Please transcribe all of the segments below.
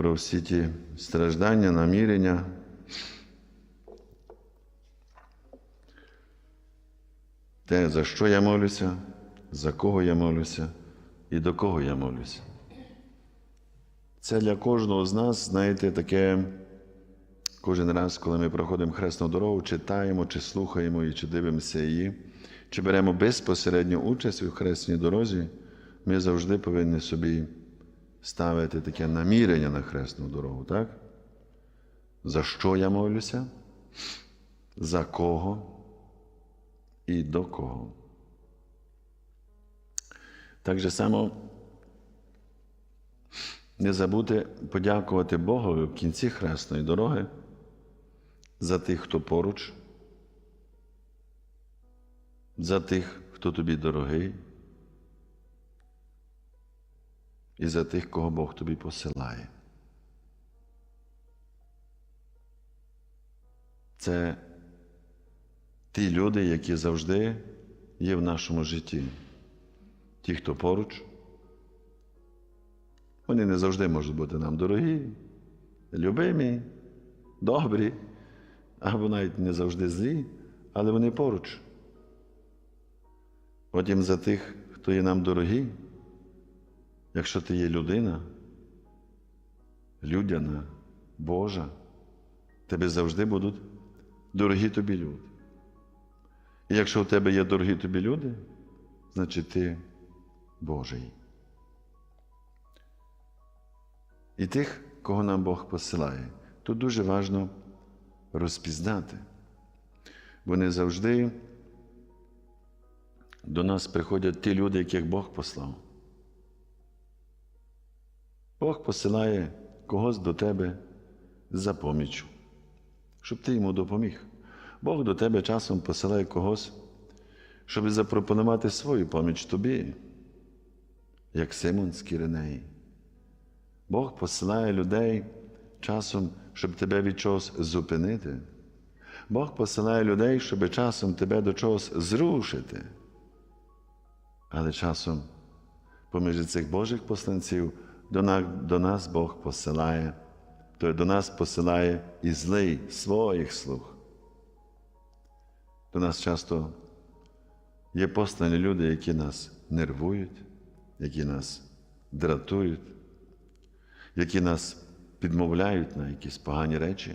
про всі ті страждання, намірення. Те, за що я молюся, за кого я молюся і до кого я молюся. Це для кожного з нас, знаєте, таке кожен раз, коли ми проходимо хресну дорогу, читаємо, чи слухаємо, і чи дивимося її, чи беремо безпосередню участь у хресній дорозі, ми завжди повинні собі ставити таке намірення на хресну дорогу, так? За що я молюся? За кого і до кого? Так же само не забути подякувати Богові в кінці хресної дороги за тих, хто поруч, за тих, хто тобі дорогий, і за тих, кого Бог тобі посилає. Це ті люди, які завжди є в нашому житті. Ті, хто поруч, вони не завжди можуть бути нам дорогі, любимі, добрі, або навіть не завжди злі, але вони поруч. Потім за тих, хто є нам дорогі, якщо ти є людина, людяна, Божа, тебе завжди будуть дорогі тобі люди. І якщо в тебе є дорогі тобі люди, значить ти Божий. І тих, кого нам Бог посилає, тут дуже важливо розпізнати. Бо не завжди до нас приходять ті люди, яких Бог послав. Бог посилає когось до тебе за поміччю, щоб ти йому допоміг. Бог до тебе часом посилає когось, щоб запропонувати свою поміч тобі, як Симон з Кіринеї. Бог посилає людей часом, щоб тебе від чогось зупинити. Бог посилає людей, щоб часом тебе до чогось зрушити. Але часом, поміж цих Божих посланців, до нас, до нас Бог посилає, то до нас посилає і злий своїх слуг. До нас часто є послані люди, які нас нервують, які нас дратують, які нас підмовляють на якісь погані речі.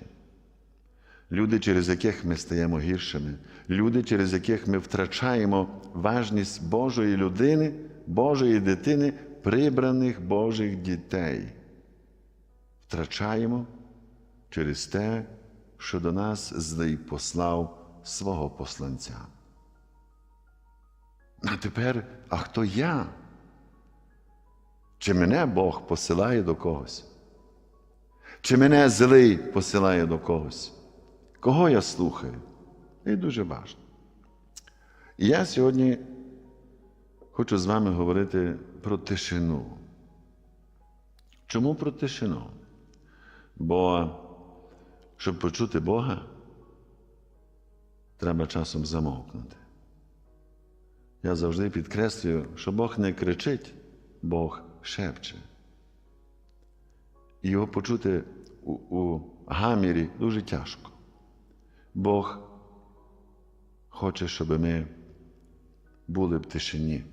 Люди, через яких ми стаємо гіршими, люди, через яких ми втрачаємо важність Божої людини, Божої дитини, прибраних Божих дітей. Втрачаємо через те, що до нас злий послав свого посланця. А тепер, а хто я? Чи мене Бог посилає до когось? Чи мене злий посилає до когось? Кого я слухаю? І дуже важливо. Я сьогодні хочу з вами говорити про тишину. Чому про тишину? Бо щоб почути Бога, треба часом замовкнути. Я завжди підкреслюю, що Бог не кричить, Бог шепче. Його почути у, у гамірі дуже тяжко. Бог хоче, щоб ми були в тишині.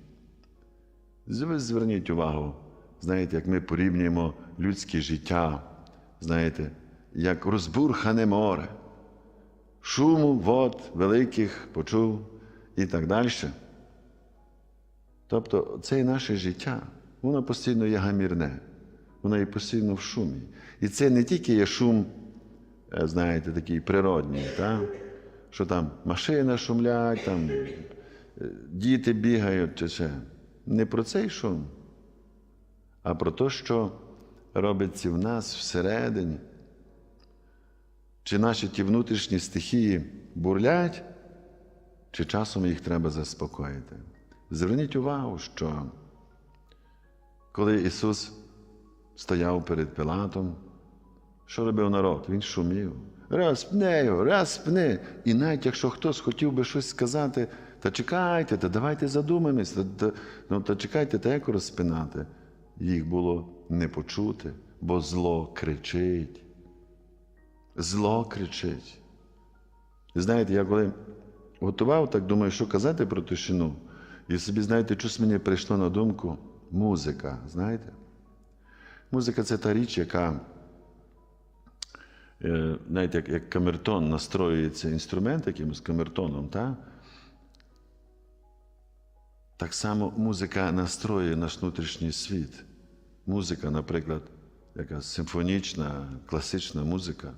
Ви зверніть увагу, знаєте, як ми порівнюємо людське життя, знаєте, як розбурхане море, шуму вод великих почув і так далі. Тобто це і наше життя, воно постійно є гамірне, воно є постійно в шумі. І це не тільки є шум, е, знаєте, такий природній, та? що там машина шумлять, там е, діти бігають чи ще. Не про цей шум, а про те, що робиться в нас всередині. Чи наші ті внутрішні стихії бурлять, чи часом їх треба заспокоїти. Зверніть увагу, що коли Ісус стояв перед Пилатом, що робив народ? Він шумів. Раз пне його, раз. І навіть якщо хтось хотів би щось сказати, та чекайте, та давайте задумаємось, та, та, ну, та чекайте, та як розпинати. Їх було не почути, бо зло кричить. Зло кричить. Знаєте, я коли готував, так думаю, що казати про тишину. І собі, знаєте, щось мені прийшло на думку музика. Знаєте? Музика це та річ, яка, е, знаєте, як, як камертон настроюється інструмент якимось камертоном, та? Так само музика настроює наш внутрішній світ. Музика, наприклад, якась симфонічна, класична музика,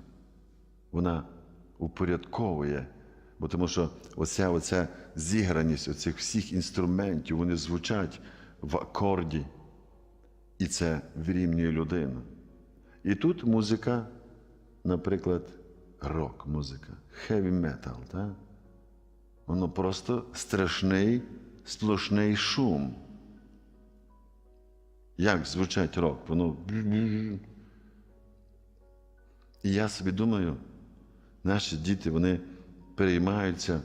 вона упорядковує. Бо тому що оця, оця зіграність оцих всіх інструментів, вони звучать в акорді, і це вирівнює людину. І тут музика, наприклад, рок-музика, heavy metal. Воно просто страшний, сплошний шум. Як звучать рок? Воно. І я собі думаю, наші діти вони переймаються,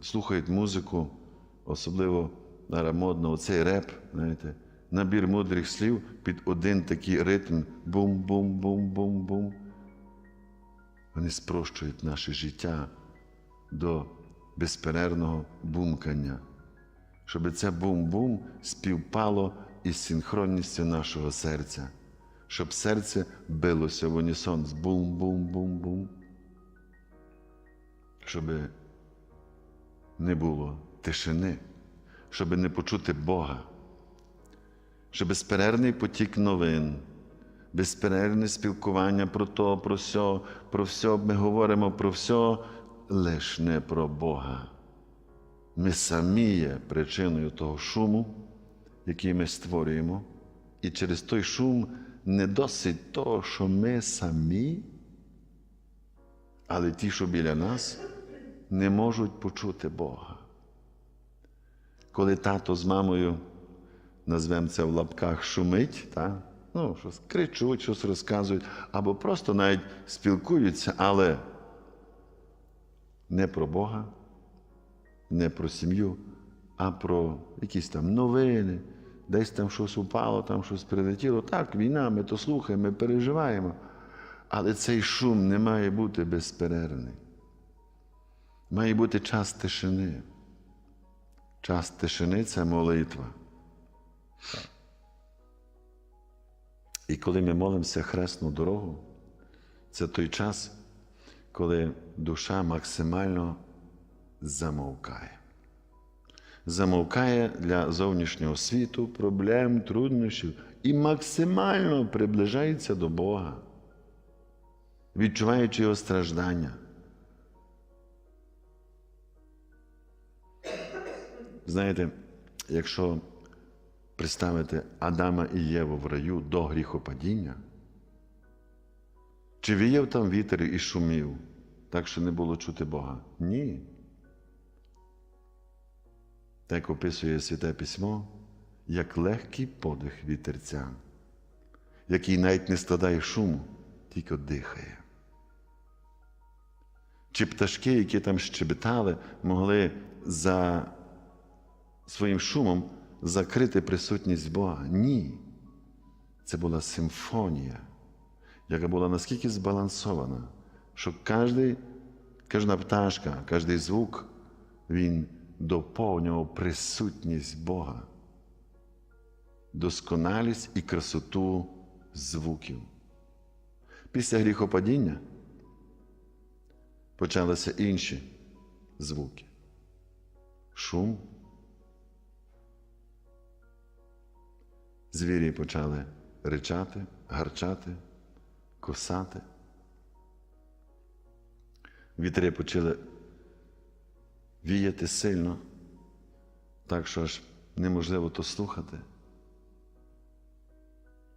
слухають музику, особливо зараз модно, оцей реп, знаєте, набір мудрих слів під один такий ритм бум-бум-бум-бум-бум. Вони спрощують наше життя до безперервного бумкання, щоб це бум-бум співпало із синхронністю нашого серця, щоб серце билося в унісон з бум-бум-бум-бум щоб не було тишини, щоб не почути Бога, щоб безперервний потік новин, безперервне спілкування про то, про сьо, про все, ми говоримо про все, лиш не про Бога. Ми самі є причиною того шуму, який ми створюємо, і через той шум не досить того, що ми самі, але ті, що біля нас, не можуть почути Бога. Коли тато з мамою, назвемо це в лапках, шумить, та? ну, щось кричуть, щось розказують, або просто навіть спілкуються, але не про Бога, не про сім'ю, а про якісь там новини, десь там щось упало, там щось прилетіло. Так, війна, ми то слухаємо, ми переживаємо. Але цей шум не має бути безперервний. Має бути час тишини. Час тишини це молитва. І коли ми молимося хресну дорогу, це той час, коли душа максимально замовкає. Замовкає для зовнішнього світу, проблем, труднощів і максимально приближається до Бога, відчуваючи його страждання. Знаєте, якщо представити Адама і Єву в раю до гріхопадіння, чи віяв там вітер і шумів, так що не було чути Бога? Ні. Так описує Святе Письмо, як легкий подих вітерця, який навіть не складає шуму, тільки дихає. Чи пташки, які там щебетали, могли за своїм шумом закрити присутність Бога. Ні. Це була симфонія, яка була наскільки збалансована, що кожна пташка, кожний звук, він доповнював присутність Бога, досконалість і красоту звуків. Після гріхопадіння почалися інші звуки. Шум. Звірі почали ричати, гарчати, косати. Вітри почали віяти сильно, так що аж неможливо то слухати.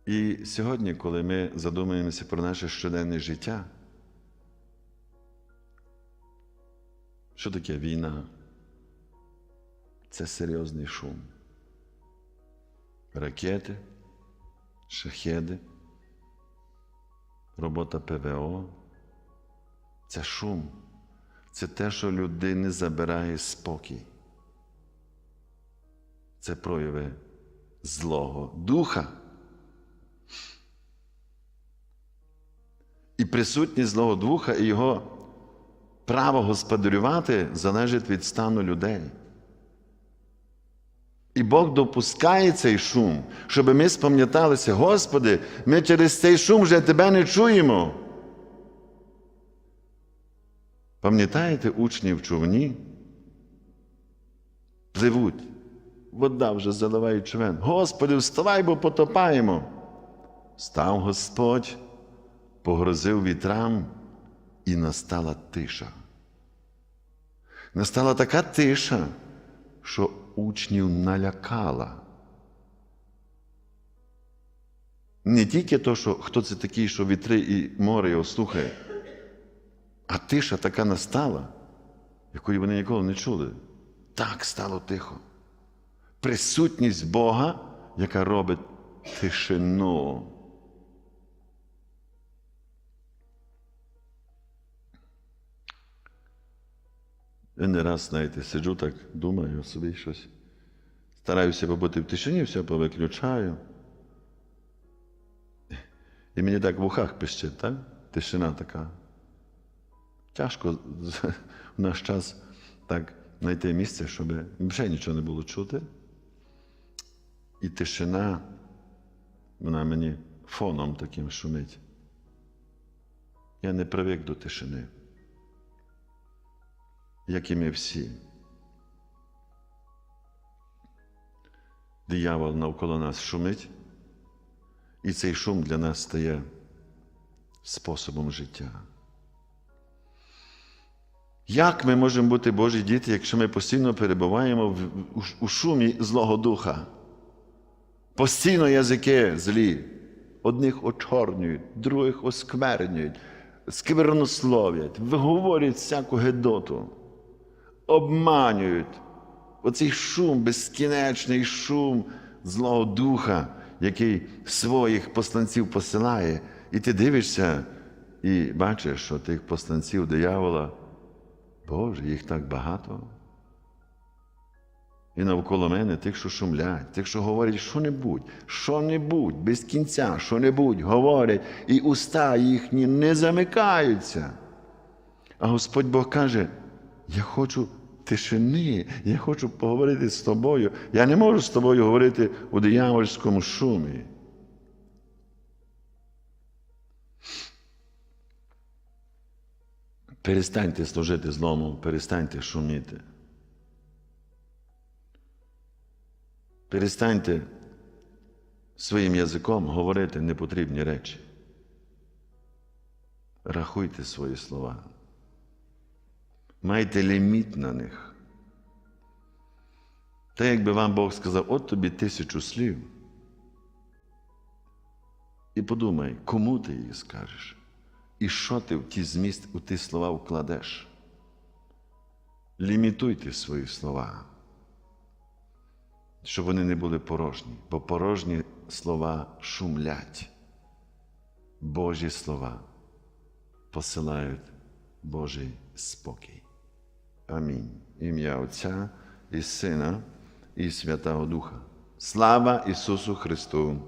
І сьогодні, коли ми задумуємося про наше щоденне життя, що таке війна? Це серйозний шум ракети, шахеди, робота ПВО. Це шум, це те, що людини забирає спокій. Це прояви злого духа. І присутність Злого Духа і його право господарювати залежить від стану людей. І Бог допускає цей шум, щоб ми спам'яталися, Господи, ми через цей шум вже Тебе не чуємо. Пам'ятаєте учні в човні? Пливуть, вода вже заливає човен. Господи, вставай, бо потопаємо. Став Господь, погрозив вітрам, і настала тиша. Настала така тиша, що учнів налякала. Не тільки то, що хто це такий, що вітри і море його слухає, а тиша така настала, якої вони ніколи не чули. Так стало тихо. Присутність Бога, яка робить тишину. Я не раз, знаєте, сиджу так, думаю собі щось. Стараюся побути в тишині, все повиключаю. І мені так в ухах пищить, так? Тишина така. Тяжко в наш час так знайти місце, щоб вже нічого не було чути. І тишина, вона мені фоном таким шумить. Я не привик до тишини як і ми всі. Диявол навколо нас шумить, і цей шум для нас стає способом життя. Як ми можемо бути Божі діти, якщо ми постійно перебуваємо в, у, у шумі Злого Духа? Постійно язики злі, одних очорнюють, других осквернюють, сквернослов'ять, виговорюють всяку гедоту обманюють. Оцей шум, безкінечний шум Злого Духа, який своїх посланців посилає. І ти дивишся і бачиш, що тих посланців диявола, Боже, їх так багато. І навколо мене тих, що шумлять, тих, що говорять що-небудь, що-небудь, без кінця, що-небудь говорять, і уста їхні не замикаються. А Господь Бог каже, я хочу тишини, я хочу поговорити з тобою. Я не можу з тобою говорити у диявольському шумі. Перестаньте служити злому, перестаньте шуміти. Перестаньте своїм язиком говорити непотрібні речі. Рахуйте свої слова. Майте ліміт на них. Та якби вам Бог сказав, от тобі тисячу слів. І подумай, кому ти її скажеш, і що ти в ті зміст, у ті слова вкладеш. Лімітуйте свої слова, щоб вони не були порожні, бо порожні слова шумлять. Божі слова посилають Божий спокій. Амінь. Ім'я Отця і Сина, і Святого Духа. Слава Ісусу Христу!